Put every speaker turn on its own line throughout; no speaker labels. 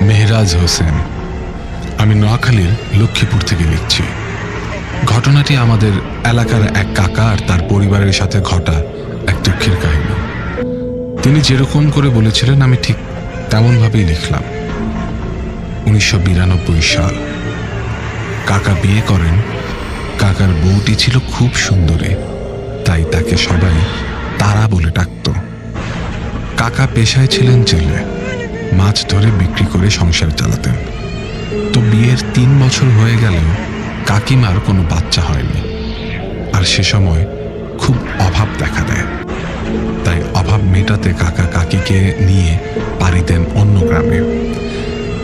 মেহরাজ হোসেন, আমি নোয়াখালীর লক্ষ্মীপুর থেকে লিখছি। ঘটনাটি আমাদের এলাকার এক কাকা আর তার পরিবারের সাথে ঘটা এক দুঃখের কাহিনী। তিনি যেরকম করে বলেছিলেন, আমি ঠিক তেমনভাবেই লিখলাম। উনিশশো বিরানব্বই সাল। কাকা বিয়ে করেন। কাকার বউটি ছিল খুব সুন্দরী, তাই তাকে সবাই তারা বলে ডাকত। কাকা পেশায় ছিলেন জেলে। মাছ ধরে বিক্রি করে সংসার চালাতেন। তো বিয়ের তিন বছর হয়ে গেলেও কাকিমার কোনো বাচ্চা হয়নি। আর সে সময় খুব অভাব দেখা দেয়। তাই অভাব মেটাতে কাকা কাকিকে নিয়ে পাড়ি দেন অন্য গ্রামে।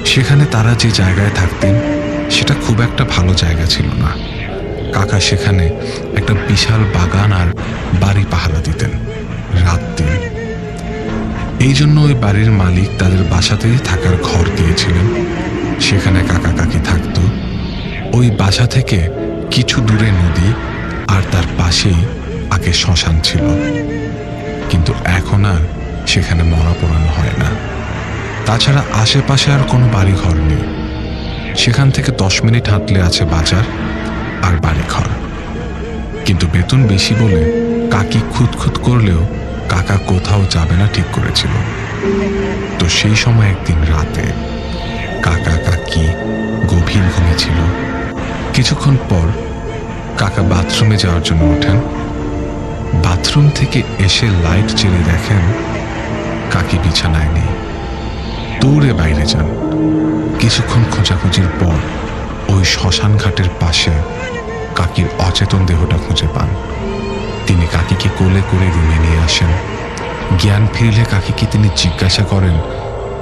সেখানে তারা যে জায়গায় থাকতেন, সেটা খুব একটা ভালো জায়গা ছিল না। কাকা সেখানে একটা বিশাল বাগান আর বাড়ি পাহারা দিতেন। রাত দিন এই জন্য ওই বাড়ির মালিক তাদের বাসাতেই থাকার ঘর দিয়েছিলেন। সেখানে কাকা কাকি থাকতো। ওই বাসা থেকে কিছু দূরে নদী আর তার পাশেই আগে শ্মশান ছিল। কিন্তু এখন আর সেখানে মরা পোড়ানো হয় না। তাছাড়া আশেপাশে আর কোনো বাড়িঘর নেই। সেখান থেকে দশ মিনিট হাঁটলে আছে বাজার আর বাড়ি ঘর কিন্তু বেতন বেশি বলে কাকি খুঁতখুত করলেও কাকা কোথাও যাবে না ঠিক করেছিল। তো সেই সময় একদিন রাতে কাকা কাকি গভীর ঘুমিয়েছিল কিছুক্ষণ পর কাকা বাথরুমে যাওয়ার জন্য ওঠেন। বাথরুম থেকে এসে লাইট জ্বেলে দেখেন কাকি বিছানায় নেই। দৌড়ে বাইরে যান। কিছুক্ষণ খোঁজাখুঁজির পর ওই শ্মশান ঘাটের পাশে কাকির অচেতন দেহটা খুঁজে পান। কোলে করে রুমে নিয়ে আসেন। জ্ঞান ফিরলে কাকিকে তিনি জিজ্ঞাসা করেন?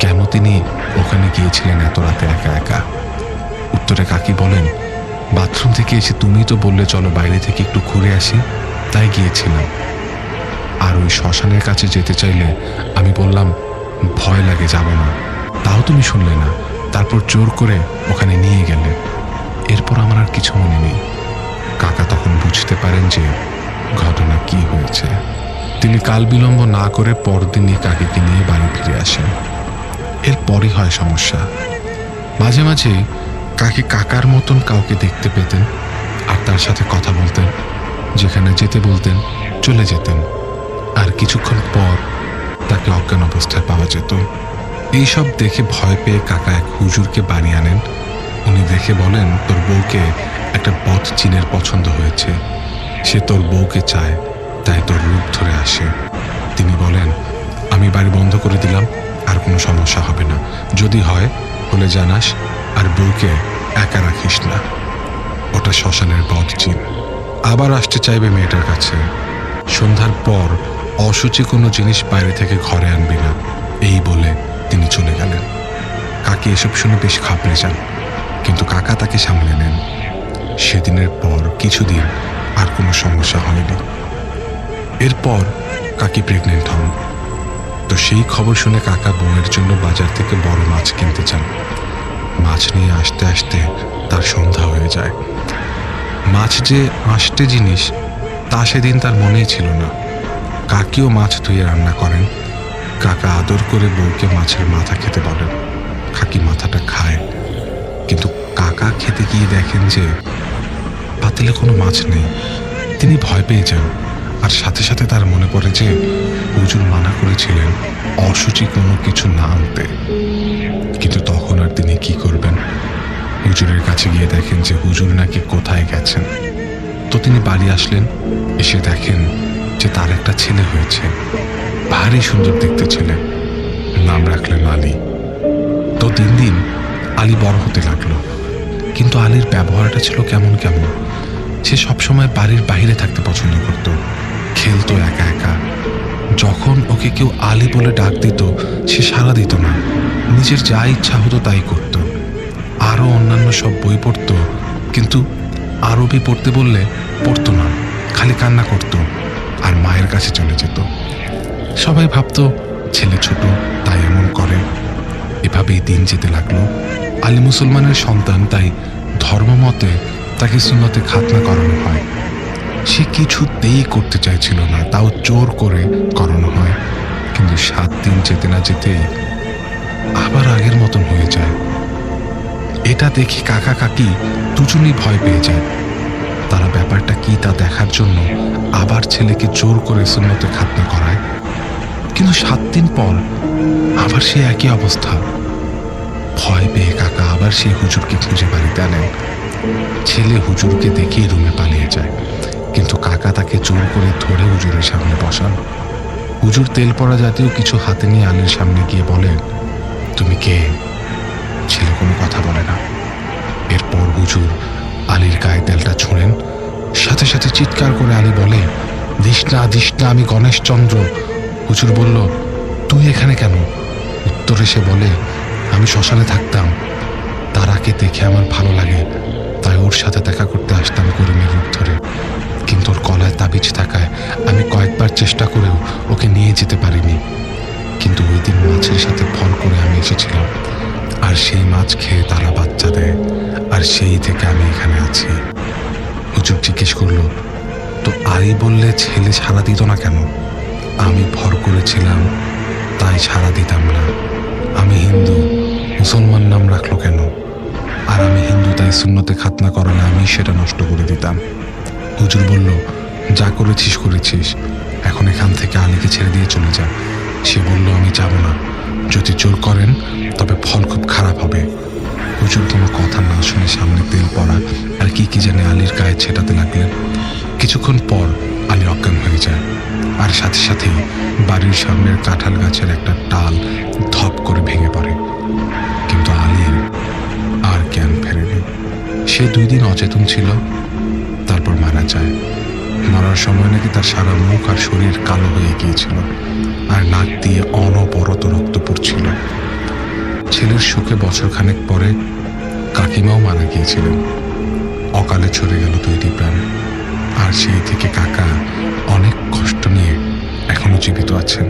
কেন তিনি ওখানে গিয়েছিলেন এত রাতে একা একা? উত্তরে কাকি বলেন, বাথরুম থেকে এসে তুমি তো বললে চলো বাইরে থেকে একটু ঘুরে আসি। তাই গিয়েছিলাম। আর ওই শ্মশানের কাছে যেতে চাইলে আমি বললাম, ভয় লাগে, যাব না। তাও তুমি শুনলে না। তারপর জোর করে ওখানে নিয়ে গেলে। এরপর আমার আর কিছু মনে নেই। কাকা তখন বুঝতে পারেন যে ঘটনা কি হয়েছে? তিনি কাল বিলম্ব না করে পরদিনই কাকিকে নিয়ে বাড়ি ফিরে আসেন। এরপরই হয় সমস্যা। মাঝে মাঝে কাকি কাকার মতন কাউকে দেখতে পেতেন আর তার সাথে কথা বলতেন, যেখানে যেতে বলতেন, চলে যেতেন। আর কিছুক্ষণ পর তাকে অজ্ঞান অবস্থায় পাওয়া যেত। এইসব দেখে ভয় পেয়ে কাকা এক হুজুরকে বাড়ি আনেন। উনি দেখে বলেন, তোর বউকে একটা বদ চিনের পছন্দ হয়েছে। সে তোর বউকে চায়, তাই তোর রূপ ধরে আসে। তিনি বলেন, আমি বাড়ি বন্ধ করে দিলাম, আর কোনো সমস্যা হবে না। যদি হয়, হলে জানাস, আর বউকে একা রাখিস না। ওটা শ্মশানের বদ চিন আবার আসতে চাইবে মেয়েটার কাছে। সন্ধ্যার পর অসুচি কোনো জিনিস বাইরে থেকে ঘরে আনবি না। এই বলে তিনি চলে গেলেন। কাকি এসব শুনে বেশ খাপড়ে যান। কিন্তু কাকা তাকে সামলে নেন। সেদিনের পর কিছুদিন আর কোনো সমস্যা হয়নি। এরপর কাকি প্রেগনেন্ট হন। তো সেই খবর শুনে কাকা বউয়ের জন্য বাজার থেকে বড় মাছ কিনতে চান। মাছ নিয়ে আসতে আসতে তার সন্ধ্যা হয়ে যায়। মাছ যে আষ্টে জিনিস, তা সেদিন তার মনেই ছিল না। কাকিও মাছ ধুয়ে রান্না করেন। কাকা আদর করে বউকে মাছের মাথা খেতে বলেন। কাকি মাথাটা খায়। কিন্তু কাকা খেতে গিয়ে দেখেন যে পাতিলে কোনো মাছ নেই। তিনি ভয় পেয়ে যান, আর সাথে সাথে তার মনে পড়ে যে হুজুর মানা করেছিলেন অসুচি কোনো কিছু না আনতে। কিন্তু তখন আর তিনি কি করবেন? হুজুরের কাছে গিয়ে দেখেন যে হুজুর নাকি কোথায় গেছেন। তো তিনি বাড়ি আসলেন, এসে দেখেন যে তার একটা ছেলে হয়েছে। ভারী সুন্দর দেখতে ছেলে। নাম রাখলেন আলী। তো দিন দিন আলী বড় হতে লাগল। কিন্তু আলীর ব্যবহারটা ছিল কেমন কেমন? সে সবসময় বাড়ির বাইরে থাকতে পছন্দ করত, খেলতো একা একা। যখন ওকে কেউ আলী বলে ডাক দিত, সে সাড়া দিত না। নিজের যা ইচ্ছা হতো তাই করত। আরও অন্যান্য সব বই পড়তো, কিন্তু আরবি পড়তে বললে পড়তো না, খালি কান্না করতো আর মায়ের কাছে চলে যেত। সবাই ভাবতো, ছেলে ছোট, তাই এমন করে। এভাবেই দিন যেতে লাগল। আলী মুসলমানের সন্তান তাই ধর্মমতে তাকে সুন্নতে খাতনা করানো হয়। সে কিছুতেই করতে চাইছিল না, তাও জোর করে করানো হয়। কিন্তু সাত দিন যেতে না যেতে আবার আগের মতন হয়ে যায়। এটা দেখে কাকা কাকি দুজনেই ভয় পেয়ে যায়। তারা ব্যাপারটা কি তা দেখার জন্য আবার ছেলেকে জোর করে সুন্নতে খাতনা করায়। কিন্তু সাত দিন পর আবার সে একই অবস্থা। ভয় পেয়ে কাকা আবার সেই হুজুরকে খুঁজে বাড়িতে আনেন। ছেলে হুজুরকে দেখেই রুমে পালিয়ে যায়। কিন্তু কাকা তাকে জোর করে ধরে হুজুরের সামনে বসান। হুজুর তেল পড়া জাতীয় কিছু হাতে নিয়ে আলীর সামনে গিয়ে বলেন তুমি কে? ছেলে কোনো কথা বলে না। এরপর হুজুর আলীর গায়ে তেলটা ছুঁড়েন। সাথে সাথে চিৎকার করে আলী বলে দিস না দিস না আমি গণেশচন্দ্র। হুজুর বলল, তুই এখানে কেন? উত্তরে সে বলে, আমি শ্মশানে থাকতাম। তারাকে দেখে আমার ভালো লাগে। ওর সাথে দেখা করতে আসতাম করিমের রূপ ধরে। কিন্তু ওর গলায় তাবিজ থাকায় আমি কয়েকবার চেষ্টা করেও ওকে নিয়ে যেতে পারিনি। কিন্তু ওই দিন মাছের সাথে ফল করে আমি এসেছিলাম। আর সেই মাছ খেয়ে তারা বাচ্চা দেয়। আর সেই থেকে আমি এখানে আছি। হুজুর জিজ্ঞেস করল, তো আই বললে ছেলে সাড়া দিত না কেন? আমি ভর করেছিলাম, তাই সাড়া দিতাম না। আমি হিন্দু, মুসলমান নাম রাখল কেন? আর আমি হিন্দু তাই শূন্যতে খাতনা করালে আমি সেটা নষ্ট করে দিতাম। হুজুর বলল, যা করেছিস করেছিস। এখন এখান থেকে আলীকে ছেড়ে দিয়ে চলে যা। সে বলল, আমি যাব না। যদি জোর করেন, তবে ফল খুব খারাপ হবে। হুজুর কোনো কথা না শুনে সামনে তেল পড়া আর কি কি জানে আলীর গায়ে ছেটাতে লাগলেন। কিছুক্ষণ পর আলী অজ্ঞান হয়ে যায়। আর সাথে সাথেই বাড়ির সামনের কাঁঠাল গাছের একটা টাল ধপ করে ভেঙে পড়ে। সে দুই দিন অচেতন ছিল। তারপর মারা যায়। মরার সময় নাকি তার সারা মুখ আর শরীর কালো হয়ে গিয়েছিল আর নাক দিয়ে অনবরত রক্ত পড়ছিল। ছেলের সুখে বছরখানেক পরে কাকিমাও মারা গিয়েছিলেন। অকালে ছড়ে গেল দুইটি প্রাণ। আর সেই থেকে কাকা অনেক কষ্ট নিয়ে এখনও জীবিত আছেন।